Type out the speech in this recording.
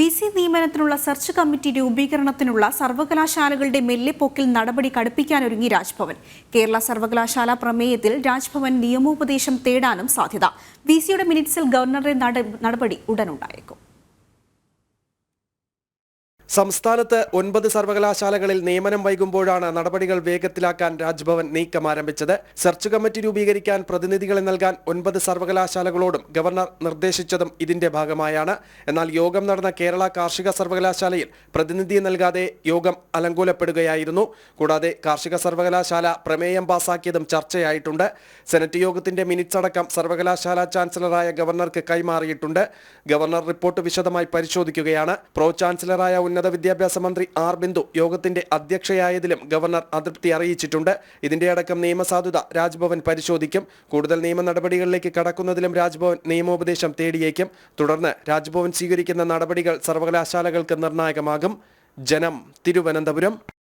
V C നിയമനത്തിനുള്ള search committee രൂപീകരണത്തിനുള്ള സർവകലാശാലകളുടെ മെല്ലെപ്പോക്കിൽ നടപടി കടുപ്പിക്കാനൊരുങ്ങി രാജ്ഭവൻ. കേരള സർവകലാശാല പ്രമേയത്തിൽ രാജ്ഭവൻ നിയമോപദേശം തേടാനും സാധ്യത. വി സിയുടെ മിനിറ്റ്സിൽ ഗവർണറുടെ നടപടി ഉടനുണ്ടായേക്കും സംസ്ഥാനത്ത് ഒൻപത് സർവകലാശാലകളിൽ നിയമനം വൈകുമ്പോഴാണ് നടപടികൾ വേഗത്തിലാക്കാൻ രാജ്ഭവൻ നീക്കം ആരംഭിച്ചത്. സെർച്ച് കമ്മിറ്റി രൂപീകരിക്കാൻ പ്രതിനിധികളെ നൽകാൻ ഒൻപത് സർവകലാശാലകളോടും ഗവർണർ നിർദ്ദേശിച്ചതും ഇതിന്റെ ഭാഗമായാണ്. എന്നാൽ യോഗം നടന്ന കേരള കാർഷിക സർവകലാശാലയിൽ പ്രതിനിധിയെ നൽകാതെ യോഗം അലങ്കോലപ്പെടുകയായിരുന്നു. കൂടാതെ കാർഷിക സർവകലാശാല പ്രമേയം പാസാക്കിയതും ചർച്ചയായിട്ടുണ്ട്. സെനറ്റ് യോഗത്തിന്റെ മിനിറ്റ്സ് അടക്കം സർവകലാശാല ചാൻസലറായ ഗവർണർക്ക് കൈമാറിയിട്ടുണ്ട്. ഗവർണർ റിപ്പോർട്ട് വിശദമായി പരിശോധിക്കുകയാണ്. പ്രോ ചാൻസലറായ ഉന്നത വിദ്യാഭ്യാസ മന്ത്രി ആർ ബിന്ദു യോഗത്തിന്റെ അധ്യക്ഷയായതിലും ഗവർണർ അതൃപ്തി അറിയിച്ചിട്ടുണ്ട്. ഇതിന്റെ അടക്കം നിയമസാധുത രാജ്ഭവൻ പരിശോധിക്കും. കൂടുതൽ നിയമ നടപടികളിലേക്ക് കടക്കുന്നതിലും രാജ്ഭവൻ നിയമോപദേശം തേടിയേക്കും. തുടർന്ന് രാജ്ഭവൻ സ്വീകരിക്കുന്ന നടപടികൾ സർവകലാശാലകൾക്ക് നിർണായകമാകും. ജനം തിരുവനന്തപുരം.